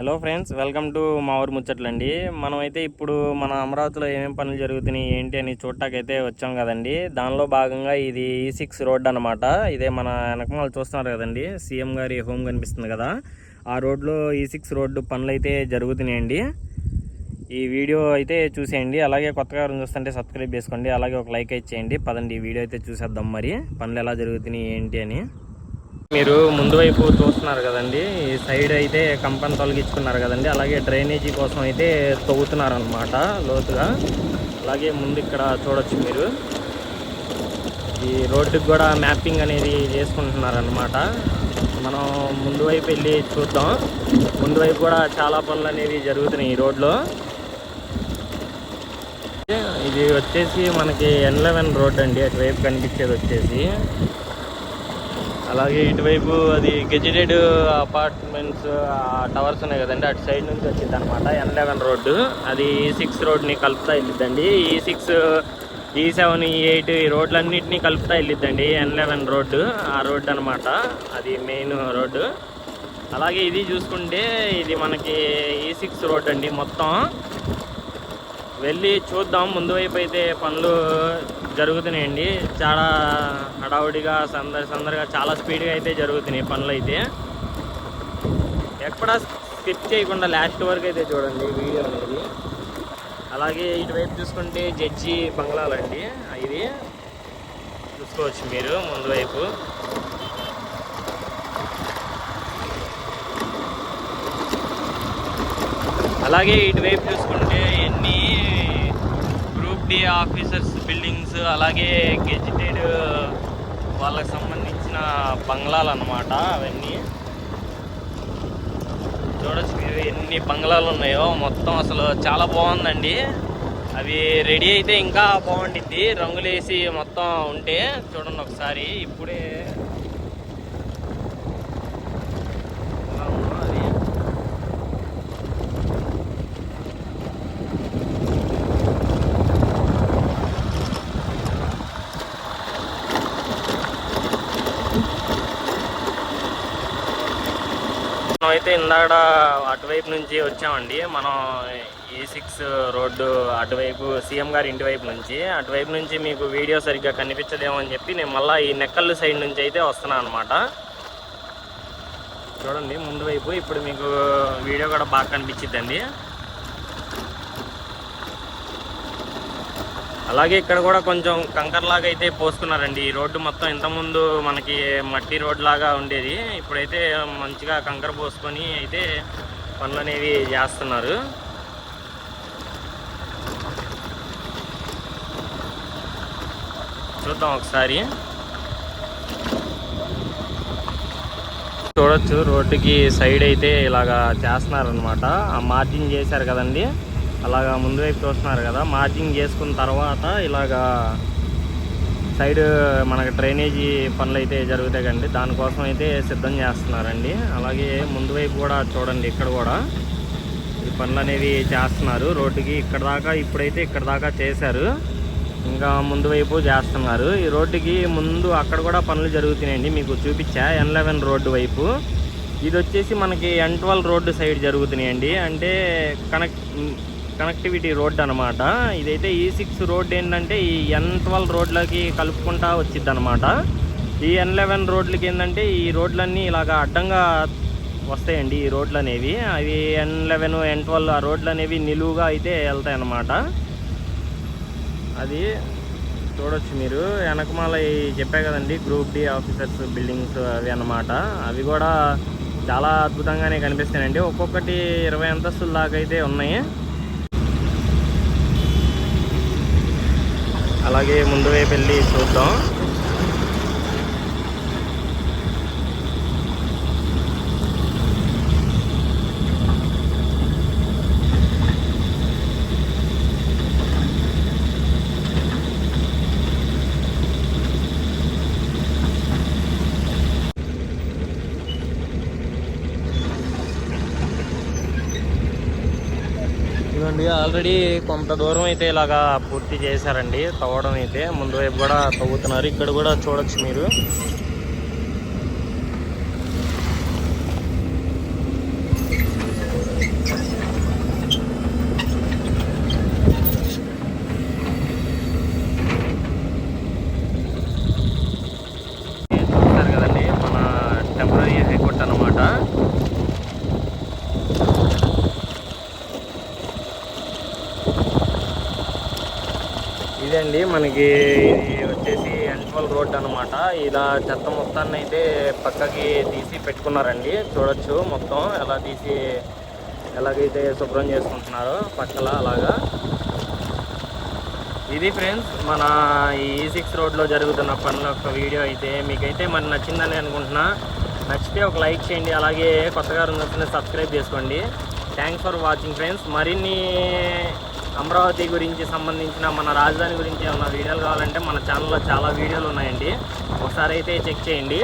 Hello friends welcome to మా ఊరు ముచ్చట్లండి. మనమైతే ఇప్పుడు మన అమరావతిలో ఏమేమి పనులు జరుగుతున్నాయి ఏంటి అని చూడటాకైతే వచ్చాం కదండి. దానిలో భాగంగా ఇది e ఈ సిక్స్ రోడ్ అనమాట ఇదే మన వెనకమాలు చూస్తున్నారు కదండి. సీఎం గారి హోమ్ కనిపిస్తుంది కదా. ఆ రోడ్లో e ఈ సిక్స్ రోడ్డు పనులు అయితే జరుగుతున్నాయండి. ఈ వీడియో అయితే చూసేయండి. అలాగే కొత్తగా చూస్తుంటే సబ్స్క్రైబ్ చేసుకోండి. అలాగే ఒక లైక్ అయితే చేయండి. పదండి ఈ వీడియో అయితే చూసేద్దాం మరి. పనులు ఎలా జరుగుతున్నాయి ఏంటి అని. మీరు ముందు వైపు చూస్తున్నారు కదండి. ఈ సైడ్ అయితే కంపెనీ తొలగించుకున్నారు కదండి. అలాగే డ్రైనేజీ కోసం అయితే తవ్వుతున్నారు అనమాట లోతుగా. అలాగే ముందు ఇక్కడ చూడొచ్చు మీరు. ఈ రోడ్డుకి కూడా మ్యాపింగ్ అనేది చేసుకుంటున్నారు అనమాట మనం ముందు వైపు వెళ్ళి చూద్దాం. ముందు వైపు కూడా చాలా పనులు అనేవి జరుగుతున్నాయి ఈ రోడ్లో. ఇది వచ్చేసి మనకి ఎన్ లెవెన్ రోడ్ అండి. అటువైపు కనిపించేది వచ్చేసి. అలాగే ఇటువైపు అది గెజిటెడ్ అపార్ట్మెంట్స్ టవర్స్ ఉన్నాయి కదండి అటు సైడ్ నుంచి వచ్చింది అనమాట ఎన్ లెవెన్ రోడ్డు. అది e ఈ సిక్స్ రోడ్ని కలుపుతా వెళ్ళిద్దండి. E e E six E seven E eight E రోడ్లన్నింటినీ కలుపుతా వెళ్ళిద్దండి ఎన్ లెవెన్ రోడ్డు ఆ రోడ్డు అనమాట అది మెయిన్ రోడ్డు. అలాగే ఇది చూసుకుంటే ఇది మనకి ఈ సిక్స్ రోడ్ అండి మొత్తం. వెళ్ళి చూద్దాం ముందు వైపు అయితే పనులు జరుగుతున్నాయండి. చాలా హడావుడిగా సందడి సందడిగా చాలా స్పీడ్గా అయితే జరుగుతున్నాయి పనులు అయితే. ఎక్కడ స్కిప్ చేయకుండా లాస్ట్ వరకు అయితే చూడండి వీడియో అనేది. అలాగే ఇటువైపు చూసుకుంటే జడ్జి బంగ్లాలండి ఇది చూసుకోవచ్చు మీరు ముందు వైపు. అలాగే ఇటువైపు చూసుకుంటే ఆఫీసర్స్ బిల్డింగ్స్ అలాగే గెజిటెడ్ వాళ్ళకి సంబంధించిన బంగ్లాలు అన్నమాట అవన్నీ. చూడొచ్చు మీరు ఎన్ని బంగ్లాలు ఉన్నాయో. మొత్తం అసలు చాలా బాగుందండి. అవి రెడీ అయితే ఇంకా బాగుండిద్ది. రంగులేసి మొత్తం ఉంటే చూడండి ఒకసారి. ఇప్పుడే ఎలా ఉందో అది మనం అయితే ఇందాక అటువైపు నుంచి వచ్చామండి. మనం ఏ సిక్స్ రోడ్డు అటువైపు సీఎం గారి ఇంటి వైపు నుంచి. అటువైపు నుంచి మీకు వీడియో సరిగ్గా కనిపించదేమో అని చెప్పి నేను మళ్ళీ ఈ నెక్కల్లు సైడ్ నుంచి అయితే వస్తున్నాను అనమాట చూడండి ముందు వైపు ఇప్పుడు మీకు వీడియో కూడా బాగా కనిపించిద్దండి. అలాగే ఇక్కడ కూడా కొంచెం కంకర్ లాగా అయితే పోసుకున్నారండి. ఈ రోడ్డు మొత్తం ఇంతకుముందు మనకి మట్టి రోడ్ లాగా ఉండేది. ఇప్పుడైతే మంచిగా కంకర పోసుకొని అయితే పనులు అనేవి చేస్తున్నారు. చూద్దాం ఒకసారి. చూడొచ్చు రోడ్డుకి సైడ్ అయితే ఇలాగా చేస్తున్నారనమాట ఆ మార్జిన్ చేశారు కదండి. అలాగా ముందు వైపు చూస్తున్నారు కదా మార్జింగ్ చేసుకున్న తర్వాత ఇలాగా సైడ్ మనకు డ్రైనేజీ పనులు అయితే జరుగుతాయి కండి. దానికోసం అయితే సిద్ధం చేస్తున్నారండి. అలాగే ముందు వైపు కూడా చూడండి ఇక్కడ కూడా ఈ పనులు అనేవి చేస్తున్నారు. రోడ్డుకి ఇక్కడ దాకా ఇప్పుడైతే ఇక్కడ దాకా చేశారు. ఇంకా ముందు వైపు చేస్తున్నారు. ఈ రోడ్డుకి ముందు అక్కడ కూడా పనులు జరుగుతున్నాయండి. మీకు చూపించా ఎన్ లెవెన్ రోడ్డు వైపు. ఇది వచ్చేసి మనకి ఎన్ ట్వెల్వ్ రోడ్డు సైడ్ జరుగుతున్నాయండి. అంటే కనెక్ట్ కనెక్టివిటీ రోడ్ అనమాట ఇదైతే ఈ సిక్స్ రోడ్ ఏంటంటే ఈ ఎన్ ట్వెల్వ్ రోడ్లకి కలుపుకుంటా వచ్చింది అనమాట ఈ ఎన్ లెవెన్ రోడ్లకి ఏంటంటే ఈ రోడ్లన్నీ ఇలాగ అడ్డంగా వస్తాయండి ఈ రోడ్లు అనేవి అవి ఎన్ లెవెన్ ఎన్ ట్వెల్వ్ ఆ రోడ్లు అనేవి నిలువుగా అయితే వెళ్తాయి అన్నమాట అది చూడొచ్చు మీరు. వెనకమాల చెప్పా కదండి గ్రూప్ డి ఆఫీసర్స్ బిల్డింగ్స్ అవి అన్నమాట. అవి కూడా చాలా అద్భుతంగానే కనిపిస్తాయండి. ఒక్కొక్కటి ఇరవై అంతస్తుల దాకా అయితే ఉన్నాయి. అలాగే ముందు వైపు వెళ్ళి చూద్దాం. ఇదిగోండి ఆల్రెడీ కొంత దూరం అయితే ఇలాగా పూర్తి చేశారండి తవ్వడం అయితే. ముందు వైపు కూడా తవ్వుతున్నారు ఇక్కడ కూడా చూడొచ్చు మీరు. ఇదండి మనకి ఇది వచ్చేసి ఎన్ఫల్ రోడ్ అనమాట ఇలా చెత్త మొత్తాన్ని అయితే పక్కకి తీసి పెట్టుకున్నారండి. చూడొచ్చు మొత్తం ఎలా తీసి ఎలాగైతే శుభ్రం చేసుకుంటున్నారో పక్కల అలాగా. ఇది ఫ్రెండ్స్ మన ఈ e సిక్స్ రోడ్లో జరుగుతున్న పనుల యొక్క వీడియో అయితే. మీకైతే మరి నచ్చిందని అనుకుంటున్నా. నచ్చితే ఒక లైక్ చేయండి. అలాగే కొత్తగా ఉన్నట్టు సబ్స్క్రైబ్ చేసుకోండి. థ్యాంక్స్ ఫర్ వాచింగ్ ఫ్రెండ్స్ మరిన్ని అమరావతి గురించి సంబంధించిన మన రాజధాని గురించి ఏమైనా వీడియోలు కావాలంటే మన ఛానల్లో చాలా వీడియోలు ఉన్నాయండి. ఒకసారి అయితే చెక్ చేయండి.